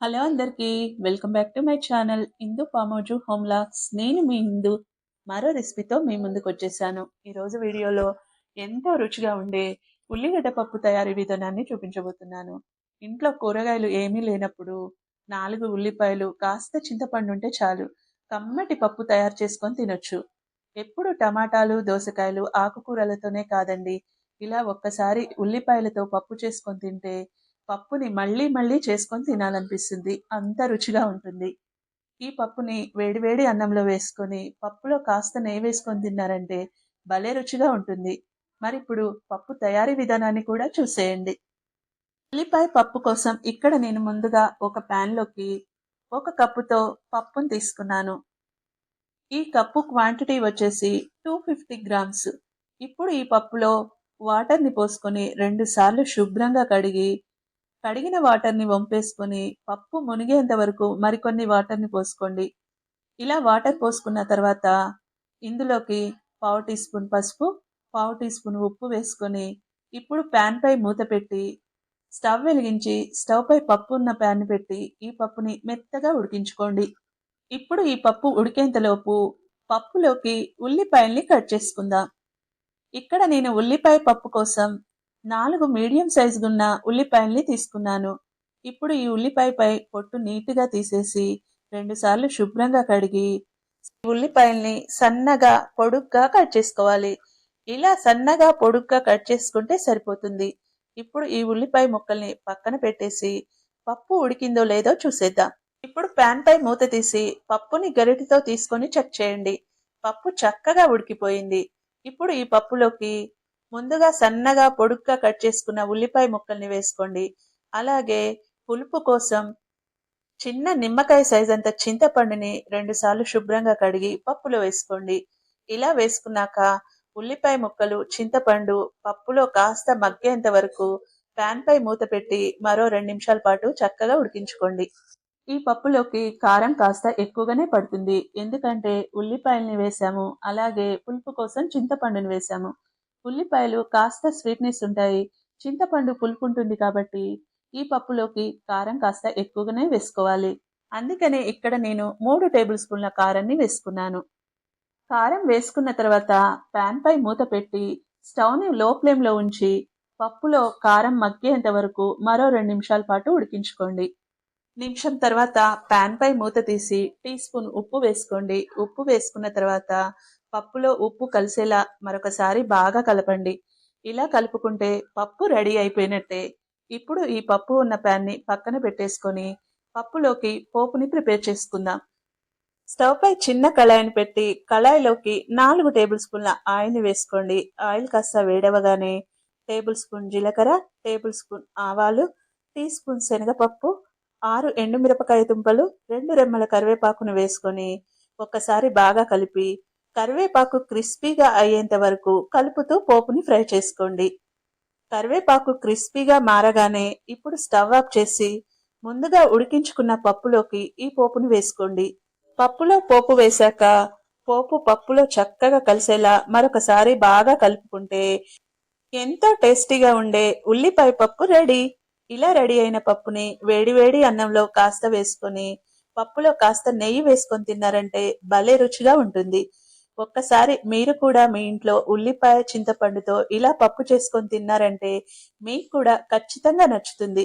Hello అందరికీ welcome back to my channel. Indu Pamoju home lakhs నేను మీ ఇందు మరో రెసిపీతో మీ ముందుకు వచ్చేసాను. ఈరోజు వీడియోలో ఎంతో రుచిగా ఉండే ఉల్లిగడ్డ పప్పు తయారీ విధానాన్ని చూపించబోతున్నాను. ఇంట్లో కూరగాయలు ఏమీ లేనప్పుడు నాలుగు ఉల్లిపాయలు కాస్త చింతపండు ఉంటే చాలు. కమ్మటి పప్పు తయారు చేసుకొని తినొచ్చు. ఎప్పుడు టమాటాలు దోసకాయలు ఆకుకూరలతోనే కాదండి. ఇలా ఒక్కసారి ఉల్లిపాయలతో పప్పు చేసుకొని తింటే పప్పుని మళ్ళీ మళ్ళీ చేసుకొని తినాలనిపిస్తుంది. అంత రుచిగా ఉంటుంది. ఈ పప్పుని వేడివేడి అన్నంలో వేసుకొని పప్పులో కాస్త నెయ్యి వేసుకొని తిన్నారంటే భలే రుచిగా ఉంటుంది. మరి ఇప్పుడు పప్పు తయారీ విధానాన్ని కూడా చూసేయండి. ఉల్లిపాయ పప్పు కోసం ఇక్కడ నేను ముందుగా ఒక ప్యాన్లోకి ఒక కప్పుతో పప్పును తీసుకున్నాను. ఈ కప్పు క్వాంటిటీ వచ్చేసి టూ ఫిఫ్టీ గ్రామ్స్. ఇప్పుడు ఈ పప్పులో వాటర్ని పోసుకొని రెండు సార్లు శుభ్రంగా కడిగి కడిగిన వాటర్ని వంపేసుకొని పప్పు మునిగేంత వరకు మరికొన్ని వాటర్ని పోసుకోండి. ఇలా వాటర్ పోసుకున్న తర్వాత ఇందులోకి పావు టీ స్పూన్ పసుపు పావు టీ స్పూన్ ఉప్పు వేసుకొని ఇప్పుడు ప్యాన్పై మూత పెట్టి స్టవ్ వెలిగించి స్టవ్ పై పప్పు ఉన్న ప్యాన్ పెట్టి ఈ పప్పుని మెత్తగా ఉడికించుకోండి. ఇప్పుడు ఈ పప్పు ఉడికేంతలోపు పప్పులోకి ఉల్లిపాయల్ని కట్ చేసుకుందాం. ఇక్కడ నేను ఉల్లిపాయ పప్పు కోసం నాలుగు మీడియం సైజుగున్న ఉల్లిపాయల్ని తీసుకున్నాను. ఇప్పుడు ఈ ఉల్లిపాయపై పొట్టు నీట్గా తీసేసి రెండుసార్లు శుభ్రంగా కడిగి ఉల్లిపాయల్ని సన్నగా పొడుగ్గా కట్ చేసుకోవాలి. ఇలా సన్నగా పొడుగ్గా కట్ చేసుకుంటే సరిపోతుంది. ఇప్పుడు ఈ ఉల్లిపాయ ముక్కల్ని పక్కన పెట్టేసి పప్పు ఉడికిందో లేదో చూసేద్దాం. ఇప్పుడు ప్యాన్ పై మూత తీసి పప్పుని గరిటితో తీసుకొని చెక్ చేయండి. పప్పు చక్కగా ఉడికిపోయింది. ఇప్పుడు ఈ పప్పులోకి ముందుగా సన్నగా పొడుగ్గా కట్ చేసుకున్న ఉల్లిపాయ ముక్కల్ని వేసుకోండి. అలాగే పులుపు కోసం చిన్న నిమ్మకాయ సైజ్ అంత చింతపండుని రెండుసార్లు శుభ్రంగా కడిగి పప్పులో వేసుకోండి. ఇలా వేసుకున్నాక ఉల్లిపాయ ముక్కలు చింతపండు పప్పులో కాస్త మగ్గేంత వరకు ప్యాన్ పై మూత పెట్టి మరో రెండు నిమిషాల పాటు చక్కగా ఉడికించుకోండి. ఈ పప్పులోకి కారం కాస్త ఎక్కువగానే పడుతుంది. ఎందుకంటే ఉల్లిపాయల్ని వేసాము అలాగే పులుపు కోసం చింతపండుని వేసాము. ఉల్లిపాయలు కాస్త స్వీట్నెస్ ఉంటాయి. చింతపండు పులుపు ఉంటుంది కాబట్టి ఈ పప్పులోకి కారం కాస్త ఎక్కువగానే వేసుకోవాలి. అందుకనే ఇక్కడ నేను మూడు టేబుల్ స్పూన్ల కారాన్ని వేసుకున్నాను. కారం వేసుకున్న తర్వాత పాన్ పై మూత పెట్టి స్టవ్ని లో ఫ్లేమ్లో ఉంచి పప్పులో కారం మగ్గేంత వరకు మరో రెండు నిమిషాల పాటు ఉడికించుకోండి. నిమిషం తర్వాత ప్యాన్ పై మూత తీసి టీ స్పూన్ ఉప్పు వేసుకోండి. ఉప్పు వేసుకున్న తర్వాత పప్పులో ఉప్పు కలిసేలా మరొకసారి బాగా కలపండి. ఇలా కలుపుకుంటే పప్పు రెడీ అయిపోయినట్టే. ఇప్పుడు ఈ పప్పు ఉన్న ప్యాన్ని పక్కన పెట్టేసుకొని పప్పులోకి పోపుని ప్రిపేర్ చేసుకుందాం. స్టవ్ పై చిన్న కళాయిని పెట్టి కళాయిలోకి నాలుగు టేబుల్ స్పూన్ల ఆయిల్ని వేసుకోండి. ఆయిల్ కాస్త వేడవగానే టేబుల్ స్పూన్ జీలకర్ర టేబుల్ స్పూన్ ఆవాలు టీ స్పూన్ శనగపప్పు ఆరు ఎండుమిరపకాయ దుంపలు రెండు రెమ్మల కరివేపాకును వేసుకొని ఒక్కసారి బాగా కలిపి కరివేపాకు క్రిస్పీగా అయ్యేంత వరకు కలుపుతూ పోపుని ఫ్రై చేసుకోండి. కరివేపాకు క్రిస్పీగా మారగానే ఇప్పుడు స్టవ్ ఆఫ్ చేసి ముందుగా ఉడికించుకున్న పప్పులోకి ఈ పోపుని వేసుకోండి. పప్పులో పోపు వేశాక పోపు పప్పులో చక్కగా కలిసేలా మరొకసారి బాగా కలుపుకుంటే ఎంతో టేస్టీగా ఉండే ఉల్లిపాయ పప్పు రెడీ. ఇలా రెడీ అయిన పప్పుని వేడివేడి అన్నంలో కాస్త వేసుకొని పప్పులో కాస్త నెయ్యి వేసుకొని తిన్నారంటే భలే రుచిగా ఉంటుంది. ఒక్కసారి మీరు కూడా మీ ఇంట్లో ఉల్లిపాయ చింతపండుతో ఇలా పప్పు చేసుకొని తిన్నారంటే మీకు కూడా ఖచ్చితంగా నచ్చుతుంది.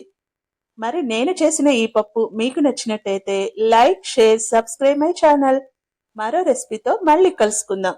మరి నేను చేసిన ఈ పప్పు మీకు నచ్చినట్టయితే like share subscribe my channel. మరో రెసిపీతో మళ్ళీ కలుసుకుందాం.